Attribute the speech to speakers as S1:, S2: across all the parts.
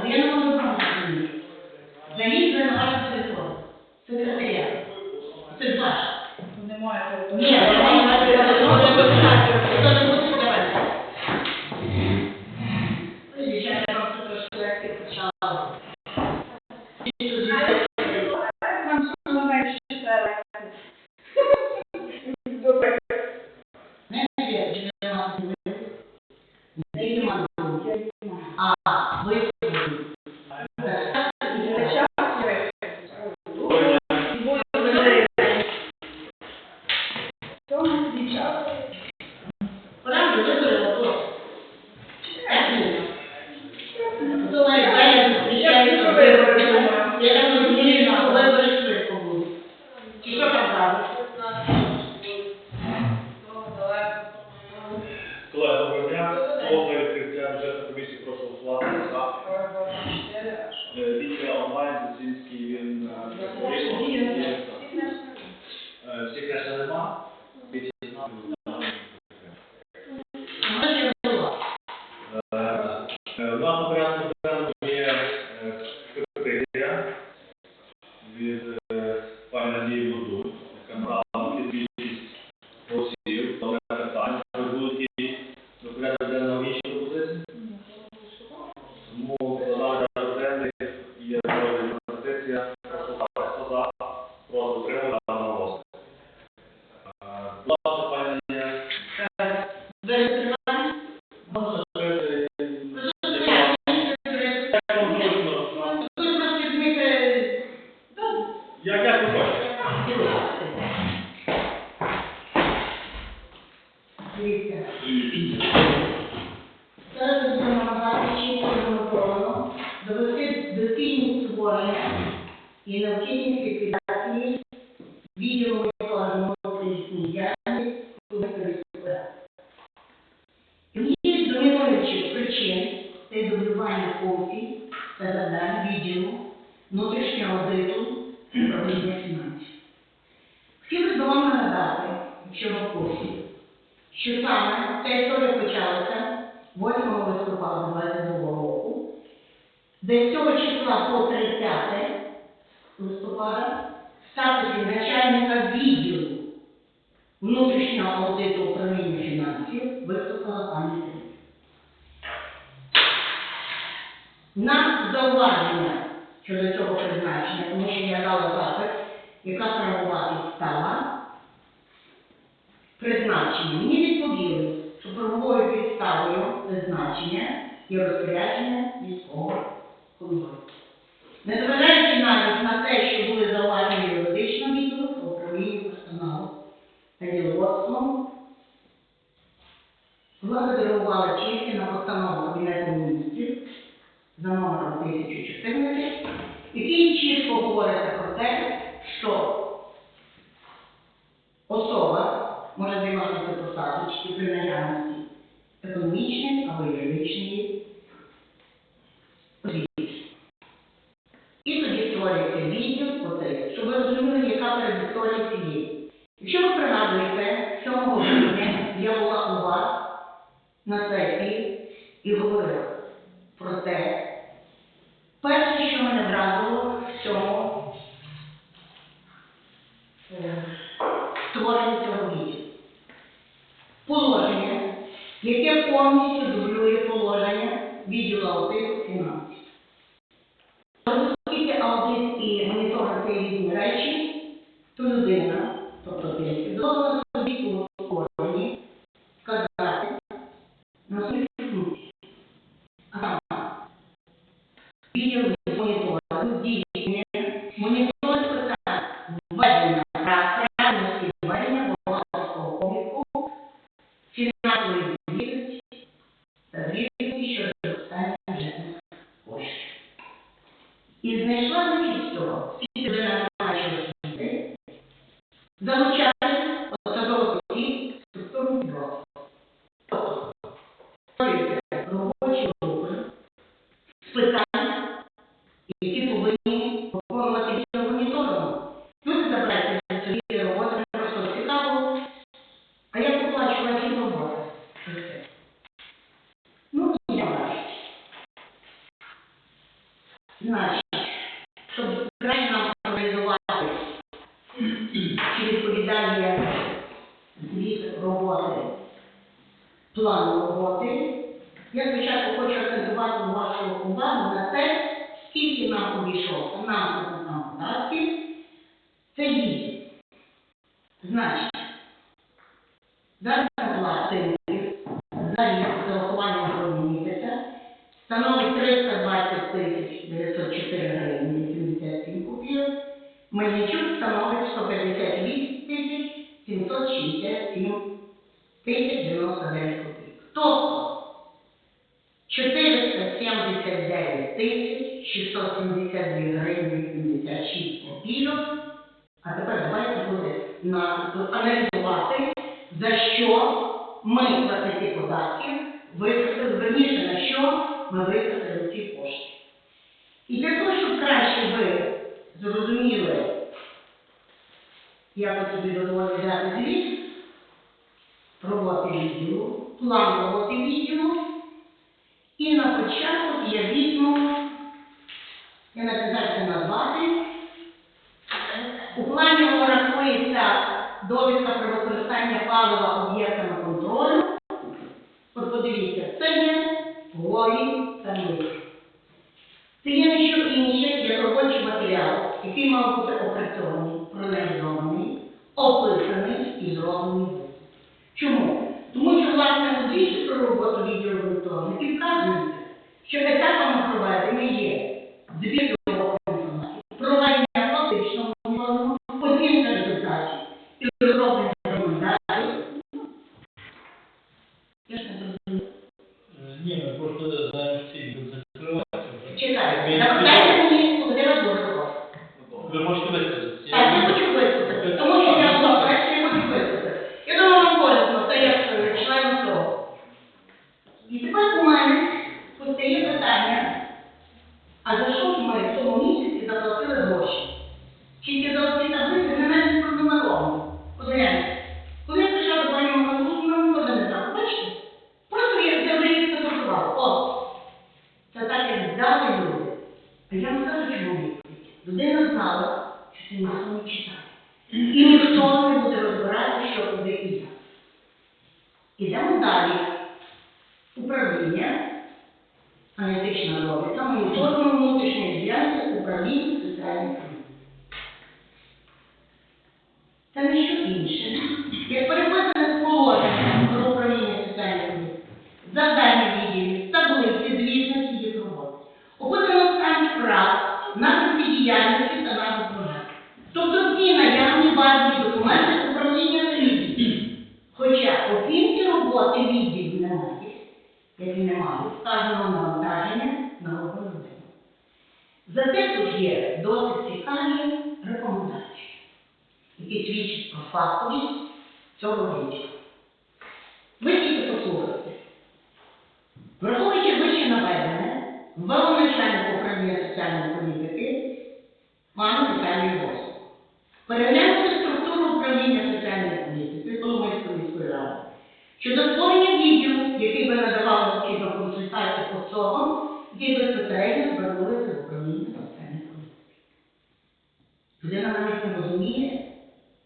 S1: Habíamos dos formas de vivir. Venir de los de. Se trata de клапани. На зауваження щодо цього призначення, тому що я дала запит, яка правова підстава призначення. Мені відповіли, що правовою підставою призначення є розпорядження міського контролю. Незважаючи навіть на те, що були зауважені юридичним відділом, управління персоналу та діловодством, була задарувала чеки на постанову Кабінету міністрів за номером 1014, який чітко говориться про те, що особа може займатися посаду чи при наявності економічної або юридичної освіти. І тоді створюється відділ, щоб ви розуміли, яка передісторія цієї. на сесії і говорили. That's a lot of things. і написати назвати. У плані рахується довідка про використання палива об'єктами контролю. От подивіться, це є голі самі. Це є дещо інше, як робочий матеріал, який мав бути опрацьований, проаналізований, описаний і зроблений. Чому? Тому що, власне, у про роботу відділу і вказується, що така Дві проведення практичного мільйону подібних результатів і розроблення рекомендацій. Я ж не зрозуміла.
S2: Ні, ми просто зараз ці закриваються.
S1: Чекайте, запитайте мені а за що немає вказано навантаження нового людини. Зате тут є досить цікаві рекомендації, які свідчать про фактовість цього речі. Ви тільки послухайте. Враховуючи вище наведене, велоначальник управління соціальної політики пану Віталію Воску. Переглянути структуру управління соціальної політики Коломийської міської ради щодо які безпосередньо звернулися в управління соціальної політики. Людина навіть не розуміє,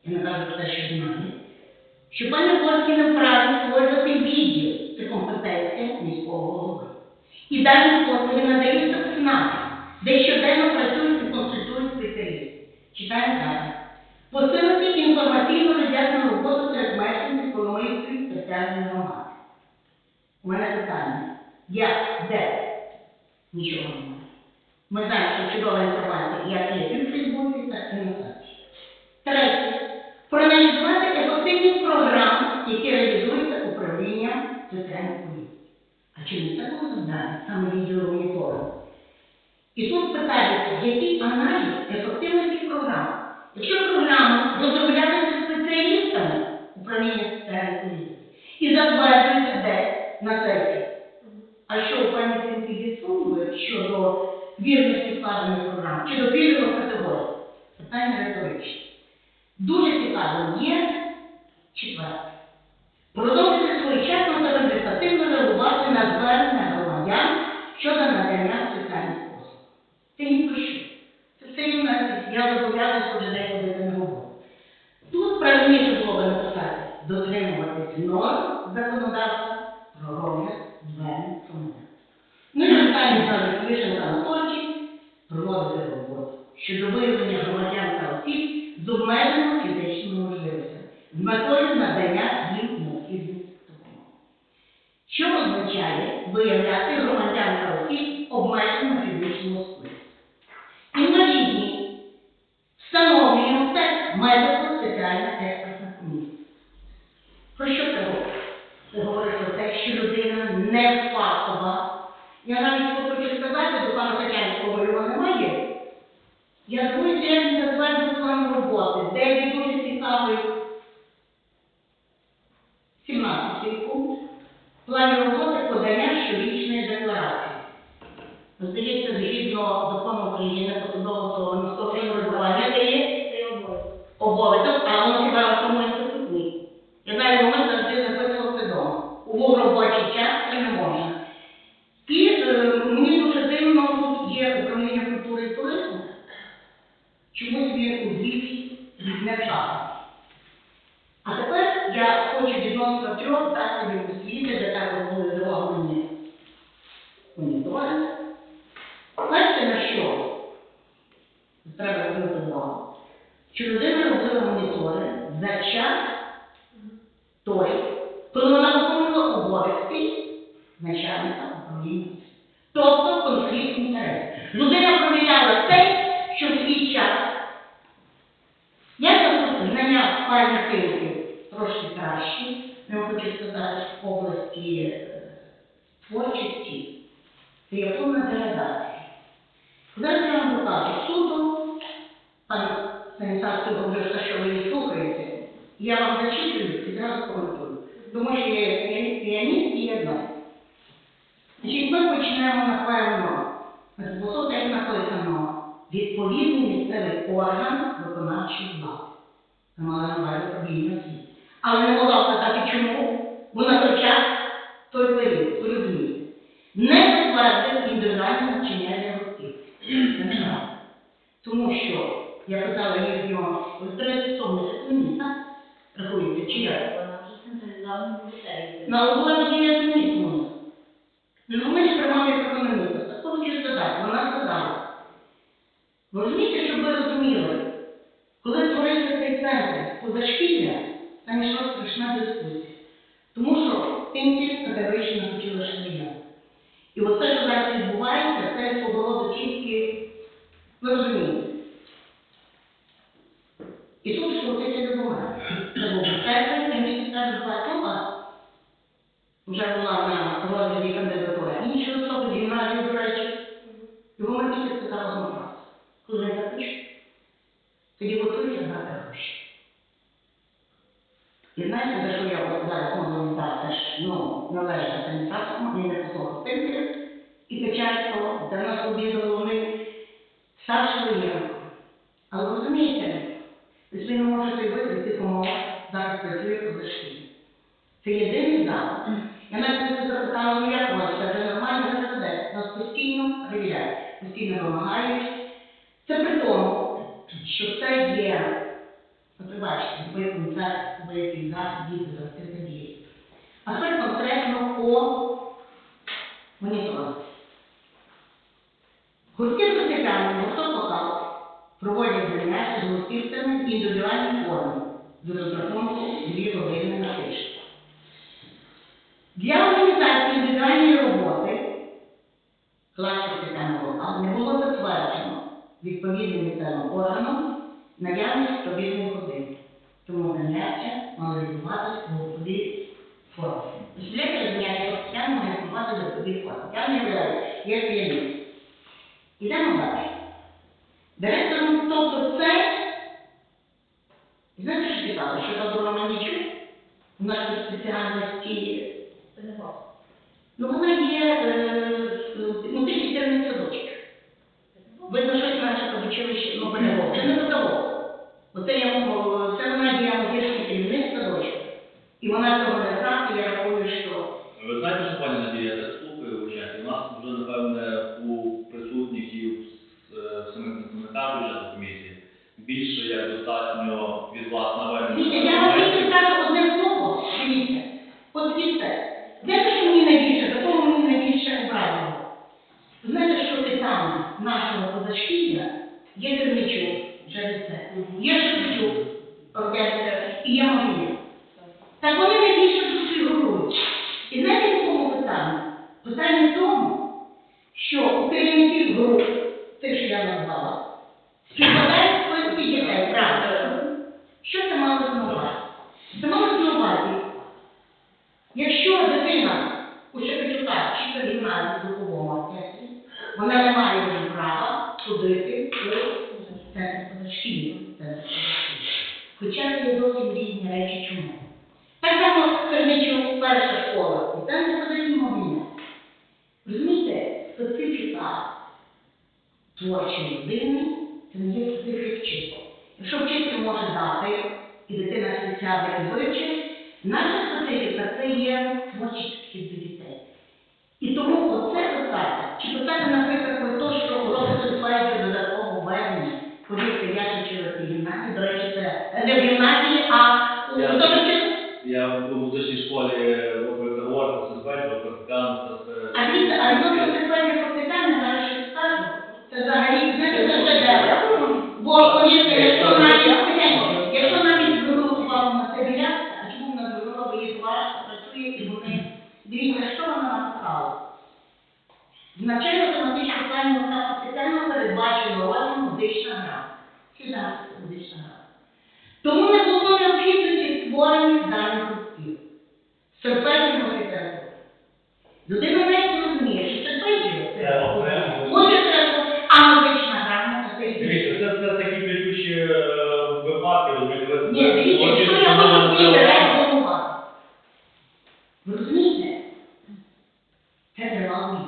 S1: я не кажу про те, що знає, що пані Горський не вправі створювати відділ, це компетенція міського голови. І дані послуги в ЦНАПі, де щоденно працюють і консультують спеціалісти. Читаємо далі. Посилити інформаційну роз'ясну роботу серед мешканців Коломийської спеціальної громади. У мене питання. Як? Де? Нічого немає. Ми знаємо, що чудова інформація, як є і в Фейсбуці, так і на сайті. Третє. Проаналізувати ефективність програм, які реалізуються управлінням соціальної політики. А чи не це було завдання саме відділу моніторингу? І тут питається, який аналіз ефективності програм? Якщо програми розроблялися спеціалістами управління соціальної політики і затверджуються де на сесії, а що у пані щодо вірності вкладених програми чи до пільгових категорій? Питання риторичне. Дуже цікаво є четверте. Продовжити своєчасно та результативно реагувати на звернення громадян щодо надання соціальних послуг. Це ні про що. Це все є в нас, я зобов'язана кожен день ходити на говорю. Тут правильніше було би написати дотримуватись норм законодавства про розгляд звернень громадян. Ну і останнє зараз вишенка на торті проводити роботу щодо виявлення громадян та осіб з обмеженими фізичними можливостями з метою надання їм необхідних допомог. Що означає виявляти громадян та осіб обмеженими фізичними способами? Інвалідні встановлюємо це медико-соціальна експертна комісія. Про що це говорить? Це говорить про те, що людина не фахова. Я навіть хочу сказати, до пана Тетянського його немає. Я думаю, що я не затвердив план роботи, де він дуже цікавий 17 пункт. В плані роботи подання щорічної декларації. Здається, згідно закону України про судово міського самоврядування, це є обов'язок, а воно хіба в тому інститут ні. Я знаю, ми завжди записували це вдома. У робочий час це не можна. І е, мені дуже дивно, тут є управління культури і туризму. Чомусь він у звіті не вчасно. А тепер я хочу відносно трьох засобів освіти, де також були зроблені моніторинг. Перше на що треба звернути увагу, що людина робила моніторинг за час той, коли вона виконувала обов'язки начальника управління. Тобто конфлікт інтересів. Людина провіряла те, що свій час. Я тут знання пані Київки трошки я вам хочу сказати, в області е, творчості, повна деградація. Зараз я вам покажу суду, пан Станіславський говорив, що ви слухаєте. Я вам зачитую і зразу коментую. Тому що я піаніст і я знаю. Значить, ми почнемо, напевно, з того, як написано, відповідний місцевий орган виконавчої влади. Це мала на увазі управління освіти. Але не могла сказати чому, бо на той час, той період, ви розумієте, не затвердив індивідуальне навчання для неправда. Тому що, я казала, їхньо в 37 міста, рахується, чи як?
S3: Вона вже централізована в
S1: На угоді є економіст. Ну, ми ж приймали як економіста. Так хочу сказати, вона сказала. Ви розумієте, щоб ви розуміли, коли творився цей центр позашкілля, там йшла страшна дискусія. Тому що пенсія категорично хотіла швидко. І от те, що зараз відбувається, це свого тільки, ви. І тут скрутиться до мене. Це був вже була на розгляді кандидатура. Інші особи гімназії, до речі, його ми після спитала знову раз. Коли я запишу, тоді готуюся дати гроші. І знаєте, за що я от зараз можу дати, теж, ну, належить організаціям, я не послухав пенсію, і Печерського, де нас обід головний, старшого Євро. Але розумієте, ви собі не можете вийти в тих зараз працює позашкілля. Це єдиний заклад. Я навіть не запитала, ну як це вже нормально, це? У нас постійно офіційно вимагають. Це при тому, що це є, от ви бачите, ви який засіб діти за дії. А це конкретно по моніторингу. Гуртки фортепіано, гурток вокал проводять заняття з гуртівцями в індивідуальній формі з розрахунку дві години на тиждень. Для організації індивідуальної роботи клас фортепіано вокал не було затверджено відповідним місцевим органом наявність провідних годин. Тому заняття мали відбуватися у груповій формі. Представляєте, заняття фортепіано має відбуватися в груповій формі. Я не являю, я піаніст. Ідемо далі. Директором, тобто це, знаєте, що цікаво, що Тодор Романічук у нас спеціальності. Ну вона є, ти підтримний садочок. Видно, щось наше подучилище, ну педагог, це не педагог. Оце я це вона є музичний керівник садочка. І вона цього не знає, і я рахую, що
S4: Ви знаєте, що пані Надія так слухає в участі? У нас вже, напевне, у присутніх і в е, самих представниках бюджетної комісії більше як достатньо від вас наведення.
S1: Питання нашого позашкілля є Дерничук, через це, є Шевчук, оркестр, і є Марія. Так вони найбільше тут фігурують. І знаєте, в якому питанні? Питання в тому, що у керівників груп, тих, що я назвала, співпадають списки дітей, правда? Що це мало на увазі? Це мало на увазі, якщо дитина у Шепетюка чи в гімназії в духовому оркестрі, вона не має вже права ходити у центр позашкілля. центр позашкілля. Хоча це є зовсім різні речі чому. Так само Керничук, перша школа, і там не подають мовлення. Розумієте, специфіка творчої людини це не є специфіка вчителя. Якщо вчитель може дати, і дитина спеціально і вивчить, наша специфіка це є творчий підхід до дітей. І тому оце питання, чи питання, наприклад, про те, що робить ситуацію додатково введення, повірте, я вчилася в гімназії, до речі, це не в гімназії, а у
S4: Я-
S1: художній
S4: Я в музичній школі ви говорите, це зведено, фортепіано, це все.
S1: А дивіться, а відносно сексуальних питання, зараз щось скажу. Це взагалі, знаєте, це вже дерево. Бо, повірте, якщо навіть, якщо навіть звернув увагу на це білявка, а чому вона звернула, бо її товаришка працює, і вони, дивіться, що вона написала. В навчально-тематичному плані вона спеціально передбачено розділ музична гра. Всі знають, що це музична гра. Тому не було необхідності створення даних гуртків. Серпетного літератури. Людина навіть розуміє, що це прийде.
S2: Це окремо.
S1: Може, треба, а музична грамота це і
S4: Дивіться, це, це такі кричущі е, випадки, розумієте, ви
S1: Ні, дивіться,
S4: Отже,
S1: якщо
S4: що
S1: я
S4: вона
S1: можу
S4: не
S1: свій
S4: зробила?
S1: речі формувати. Ви розумієте? Це реалії.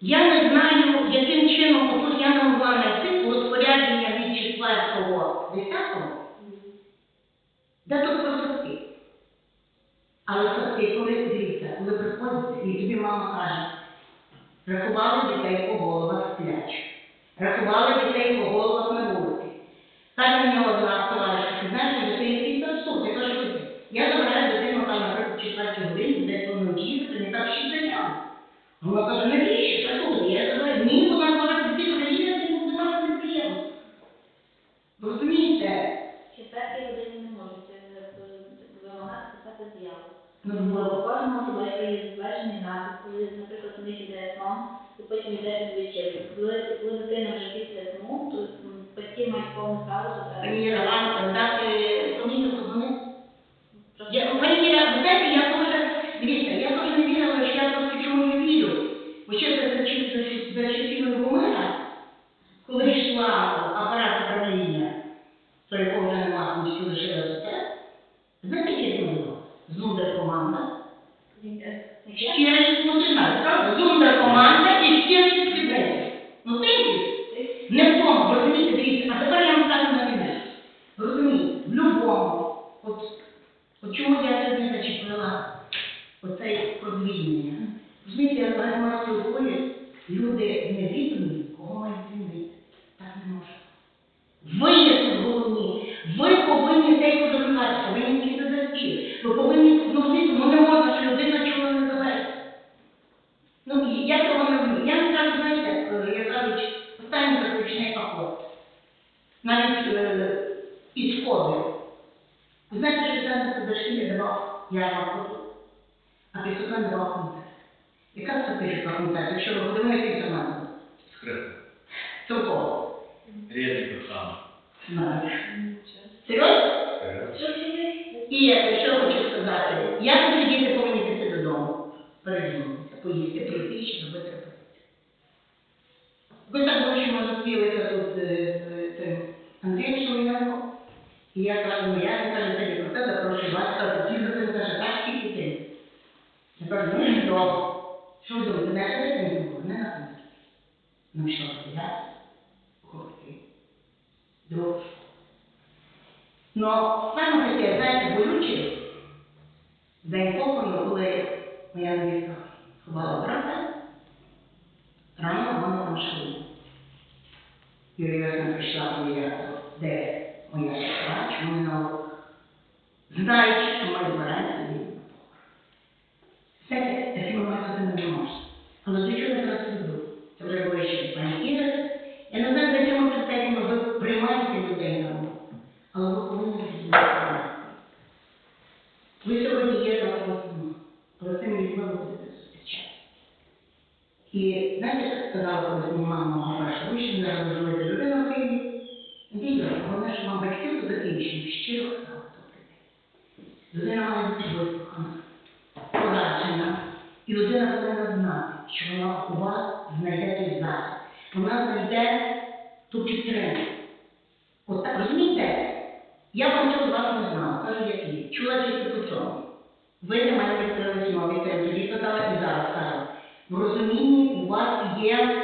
S1: Я не знаю, яким чином, отут я не могла знайти у розпорядження від 4-го 10-го, де тут про садки. Але садки, коли дивіться, коли приходите, і тобі мама каже, рахували дітей по головах сплячу, рахували дітей по головах на вулиці. Так мені одна товариша, ти знаєш, що дитині якийсь абсурд, я кажу, «Слухай, я забираю дитину там, наприклад, в четвертій годині, десь воно їхати, не так ще зайняла. Вона каже, навіщо? Та слухай, я кажу, ні, вона може прийти приїхати, і буде мати неприємно. Розумієте?
S3: Четвертій годині не можуть е, е, вимагати писати заяву.
S1: Ну,
S3: Бо
S1: бо-
S3: по кожному особисто є затверджений напис, коли, наприклад, у них іде сон, і потім йде відвечеря. Коли, коли дитина вже після сну, то м, мають повне право забрати.
S1: Пані Іра, вам помітку подзвонити? Я, пані Іра, ви знаєте, я теж, дивіться, я теж не вірила, що я просто чому не вірю. Бо ще це за часів- за часів- за коли йшла апарат управління, про якого вже нема, тому що лишилося це, знаєте, яке це було? Зундер команда. Щирий, ти знаєш, правда? Зундер команда і щирий співбесід. Ну ти не в тому, розумієте, дивіться, а тепер я вам скажу на кінець. Розумієте, в любому, от, от чому я сьогодні зачепила оцей про звільнення. Розумієте, я маю свою люди невідомі, кого мають звільнити. Так не може. Ви є тут головні. Ви повинні цей контролювати, повинні дійсно за стіл. Ви повинні ну, ну не можна, що людина чула не залежить. Ну, я цього не люблю. Я не кажу, знаєте, е, як кажуть, останній заключний поход. Навіть е. Ви знаєте, що центр Кудашвілі давав я вам а Пісука не давав коментар. Яка пише коментар, якщо ви подивилися інформацію?
S4: Скрипка. Різні так само.
S1: Знаю. Серйозно? І е, що хочу сказати, я думаю, діти повинні піти додому, передуматися, поїсти, прийти ще зробити репетицію. Ви так ми зустрілися тут е, з цим Андрієм Шуліненко, і я кажу, ну я ходити не було, не на концерт. Ну що, я, хлопці, друг. Но саме таке, знаєте, болюче, день похорону, коли моя невістка ховала брата, рано вона там шли. Юрія прийшла моя, де моя сестра, чому не на. Знаючи, що ми збираємося на. Знаєте, такі моменти не можна. Але я зараз веду? Це вже було ще пані Іра. Я не знаю, за чому критеріями ви приймаєте людей на роботу. Але ви повинні розуміти. Ви сьогодні є нема. Але з цими людьми ви будете зустрічати. І знаєте, як сказала колись мама Маша, ви ще не розумієте людину в Києві. Дійсно, головне, що вам батьків до закінчення щиро день. Людина має бути вислухана, пораджена. І людина повинна знати, що вона у вас знайде той засіб. Вона знайде ту підтримку. От так, розумієте? Я вам цього з вас не знала, кажу, як є. Чула тільки по цьому. Ви для мене відкрили нові теми, тоді казала і зараз кажу. В розумінні у вас є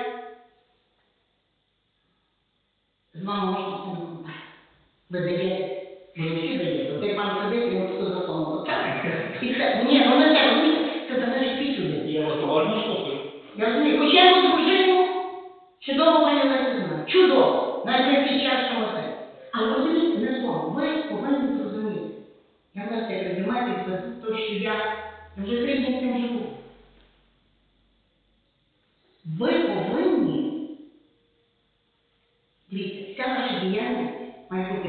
S1: з вами можна комунікувати. Ви даєте, ви не всі даєте. От як пан сидить, йому хто за слово. І це, ні, ну не це, розумієте, це залежить від людей.
S2: Я вас уважно слухаю.
S1: Я розумію, хоч я його дружину чудово пані Лесі знаю. Чудово. Навіть не під час що це. Але розумієте, не слово. Ви повинні зрозуміти. Я вас як розумієте, це то, що я, я вже три дні цим живу. Ви повинні, дивіться, вся ваша діяльність має бути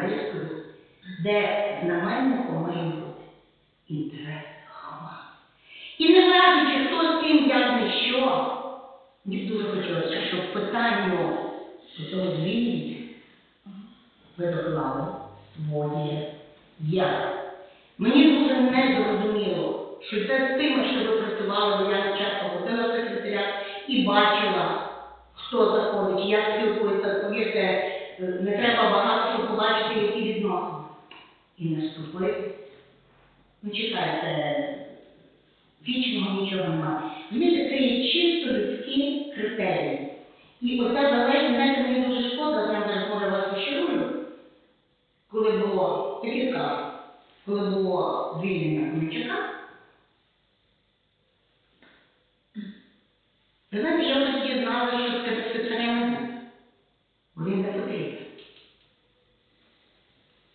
S1: рискою, де знаменником має бути інтерес громади. І не важливо, хто з ким як що. Мені дуже хотілося, щоб питання цього звільнення ви доклали своє я. Мені дуже не зрозуміло, що це з тими, що ви працювали, бо я часто ходила в секретаря і бачила, хто заходить, як спілкується, повірте, не треба багато, щоб побачити, які відносини. І не. Ну, чекайте, вічного нічого немає. Розумієте, це є чисто людські критерії. І оця залежність, знаєте, мені дуже шкода, я зараз може вас розчарую, коли було, таке скажу, коли було звільнення Мельчака, ви знаєте, я вже тоді знала, що це не буде, бо він не потрібен.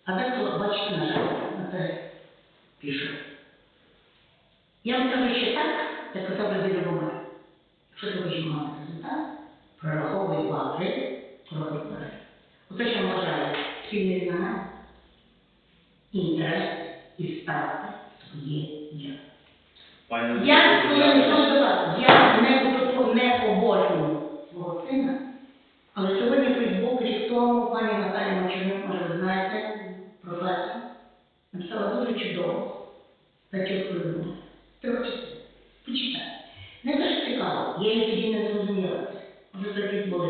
S1: А так, от, бачите, на жаль, на це пішов. Я вам кажу ще так, як казав Владимир Бумар. Якщо ти хочеш мати результат, прораховуй два, три, кроки вперед. Оце, що вважаю, спільний знамен, інтерес і ставити своє я. Я, коли не
S4: Дякую.
S1: я не, не обожнюю свого сина, але сьогодні Фейсбук рік тому написала дуже чудово любов. Трьох частин. Почитай. Не те, що цікаво, я її тоді не зрозуміла. Вже були.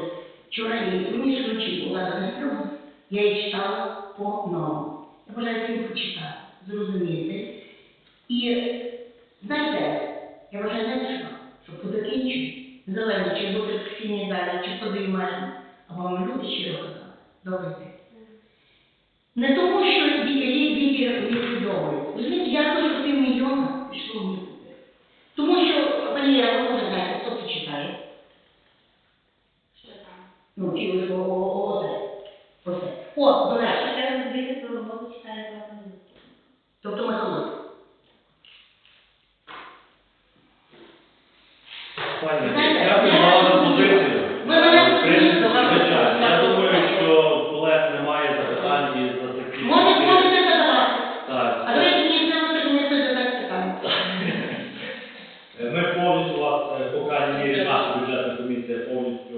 S1: Вчора її мені вночі була зареєстрована, я її читала по-новому. Я бажаю всім почитати, зрозуміти. І знаєте, я вважаю, знаєте що? Що по закінченню, незалежно чи бути в далі, чи поза або вам люди щиро казали, добрий день. Не тому, що які відбудовують. Розумієте, я хочу півмільйона пішло в місяць. Тому що, Валерія, ви може знаєте, хто це читає? Що там? Ну, і о, о, о, о, о, до речі.
S3: Треба дивитися, роботу читає класно.
S1: Тобто Михайло.
S4: Пані,
S1: pokazuje mi je vas, mi želite
S4: da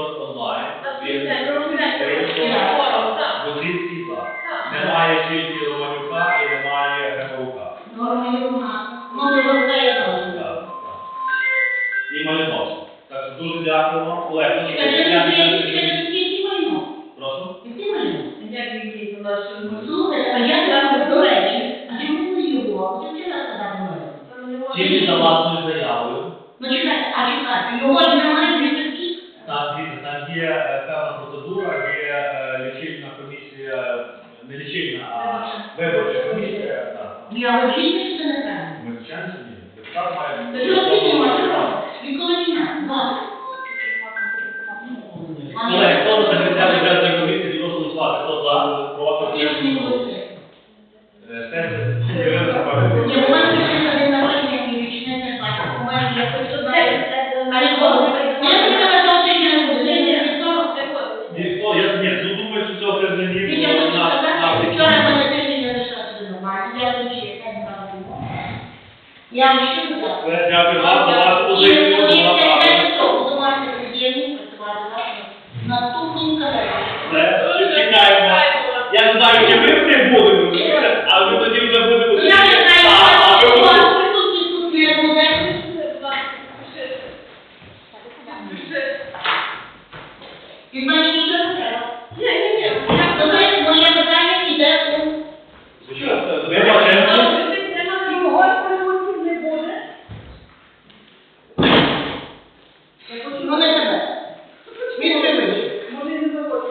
S4: курс онлайн. Будь-який клас. Немає тільки